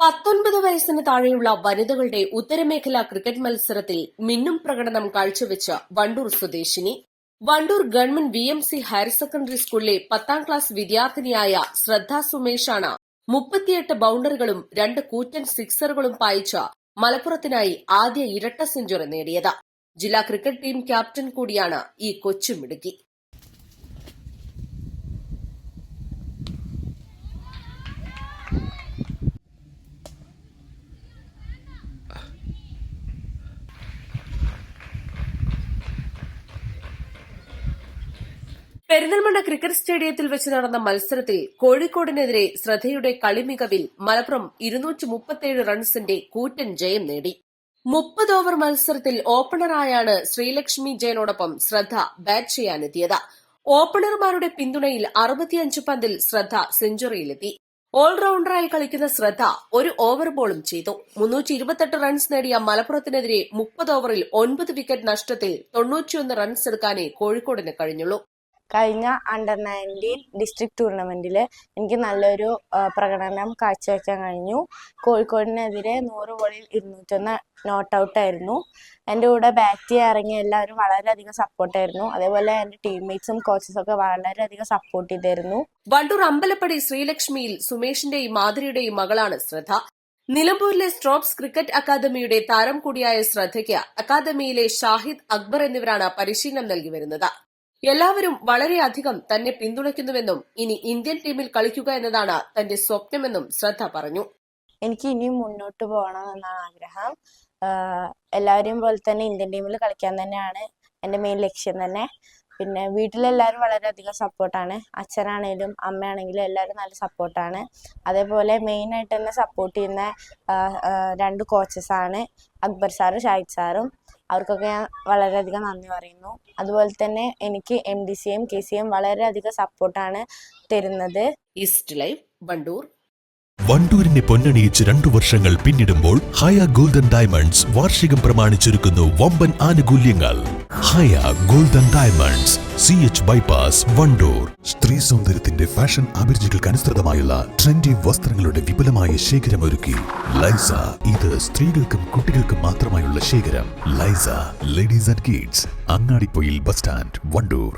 പത്തൊൻപത് വയസ്സിന് താഴെയുള്ള വനിതകളുടെ ഉത്തരമേഖലാ ക്രിക്കറ്റ് മത്സരത്തിൽ മിന്നും പ്രകടനം കാഴ്ചവെച്ച വണ്ടൂർ സ്വദേശിനി. Wandoor government V M C higher secondary സ്കൂളിലെ പത്താം ക്ലാസ് വിദ്യാർത്ഥിനിയായ ശ്രദ്ധ സുമേഷാണ് മുപ്പത്തിയെട്ട് ബൌണ്ടറികളും രണ്ട് കൂറ്റൻ സിക്സറുകളും പായിച്ച മലപ്പുറത്തിനായി ആദ്യ ഇരട്ട സെഞ്ചുറി നേടിയത്. ജില്ലാ ക്രിക്കറ്റ് ടീം ക്യാപ്റ്റൻ കൂടിയാണ് ഈ കൊച്ചുമിടുക്കി. പെരിന്തൽമണ്ണ ക്രിക്കറ്റ് സ്റ്റേഡിയത്തിൽ വെച്ച് നടന്ന മത്സരത്തിൽ കോഴിക്കോടിനെതിരെ ശ്രദ്ധയുടെ കളിമികവിൽ മലപ്പുറം ഇരുന്നൂറ്റി മുപ്പത്തിയേഴ് റൺസിന്റെ കൂറ്റൻ ജയം നേടി. മുപ്പത് ഓവർ മത്സരത്തിൽ ഓപ്പണറായാണ് ശ്രീലക്ഷ്മി ജയനോടൊപ്പം ശ്രദ്ധ ബാറ്റ് ചെയ്യാനെത്തിയത്. ഓപ്പണർമാരുടെ പിന്തുണയിൽ അറുപത്തിയഞ്ച് പന്തിൽ ശ്രദ്ധ സെഞ്ചുറിയിലെത്തി. ഓൾറൗണ്ടറായി കളിക്കുന്ന ശ്രദ്ധ ഒരു ഓവർ ബോളും ചെയ്തു. മുന്നൂറ്റി ഇരുപത്തെട്ട് റൺസ് നേടിയ മലപ്പുറത്തിനെതിരെ മുപ്പത് ഓവറിൽ ഒൻപത് വിക്കറ്റ് നഷ്ടത്തിൽ തൊണ്ണൂറ്റിയൊന്ന് റൺസ് എടുക്കാനേ കോഴിക്കോടിന് കഴിഞ്ഞുള്ളൂ. കഴിഞ്ഞ അണ്ടർ നയന്റീൻ ഡിസ്ട്രിക്ട് ടൂർണമെന്റിൽ എനിക്ക് നല്ലൊരു പ്രകടനം കാഴ്ചവെക്കാൻ കഴിഞ്ഞു. കോഴിക്കോടിനെതിരെ നൂറ് ബോളിൽ ഇരുന്നൂറ്റൊന്ന് നോട്ട് ഔട്ട് ആയിരുന്നു. എന്റെ കൂടെ ബാറ്റ് ചെയ്യാൻ ഇറങ്ങിയ എല്ലാവരും വളരെയധികം സപ്പോർട്ടായിരുന്നു അതേപോലെ എന്റെ ടീംമേറ്റ്സും കോച്ചസും ഒക്കെ വളരെയധികം സപ്പോർട്ട് ചെയ്തിരുന്നു. വണ്ടൂർ അമ്പലപ്പടി ശ്രീലക്ഷ്മിയിൽ സുമേഷിന്റെയും മാധുരിയുടെയും മകളാണ് ശ്രദ്ധ. നിലമ്പൂരിലെ സ്ട്രോപ്സ് ക്രിക്കറ്റ് അക്കാദമിയുടെ താരം കൂടിയായ ശ്രദ്ധയ്ക്ക് അക്കാദമിയിലെ ഷാഹിദ് അക്ബർ എന്നിവരാണ് പരിശീലനം നൽകി വരുന്നത്. എല്ലാവരും വളരെയധികം തന്നെ പിന്തുണയ്ക്കുന്നുവെന്നും ഇനി ഇന്ത്യൻ ടീമിൽ കളിക്കുക എന്നതാണ് തന്റെ സ്വപ്നമെന്നും ശ്രദ്ധ പറഞ്ഞു. എനിക്ക് ഇനിയും മുന്നോട്ട് പോകണം എന്നാണ് ആഗ്രഹം. എല്ലാവരെയും പോലെ തന്നെ ഇന്ത്യൻ ടീമിൽ കളിക്കാൻ തന്നെയാണ് എന്റെ മെയിൻ ലക്ഷ്യം തന്നെ. പിന്നെ വീട്ടിലെല്ലാവരും വളരെയധികം സപ്പോർട്ടാണ്. അച്ഛനാണേലും അമ്മയാണെങ്കിലും എല്ലാവരും നല്ല സപ്പോർട്ടാണ്. അതേപോലെ മെയിനായിട്ട് തന്നെ സപ്പോർട്ട് ചെയ്യുന്ന രണ്ട് കോച്ചസാണ് അക്ബർ സാറും ഷാഹിദ് സാറും. അവർക്കൊക്കെ ഞാൻ വളരെയധികം നന്ദി പറയുന്നു. അതുപോലെ തന്നെ എനിക്ക് എം ഡി സിയും കെ സിയും വളരെയധികം സപ്പോർട്ടാണ് തരുന്നത്. ഈസ്റ്റ് ലൈഫ് വണ്ടൂർ വണ്ടൂരിനെ പൊന്നണിയിച്ച് രണ്ടു വർഷങ്ങൾ പിന്നിടുമ്പോൾ ഹയ ഗോൾഡൻ ഡയമണ്ട്സ് വാർഷികം പ്രമാണിച്ചൊരുക്കുന്നു വമ്പൻ ആനുകൂല്യങ്ങൾ. Haya golden diamonds C H bypass Wandoor. സ്ത്രീ സൗന്ദര്യത്തിന്റെ ഫാഷൻ അഭിരുചികൾക്ക് അനുസൃതമായുള്ള ട്രെൻഡി വസ്ത്രങ്ങളുടെ വിപുലമായ ശേഖരം ഒരുക്കി. ലൈസ ഇത് സ്ത്രീകൾക്കും കുട്ടികൾക്കും മാത്രമായുള്ള ശേഖരം. ലൈസ ladies and kids Angadipoyil bus stand Wandoor.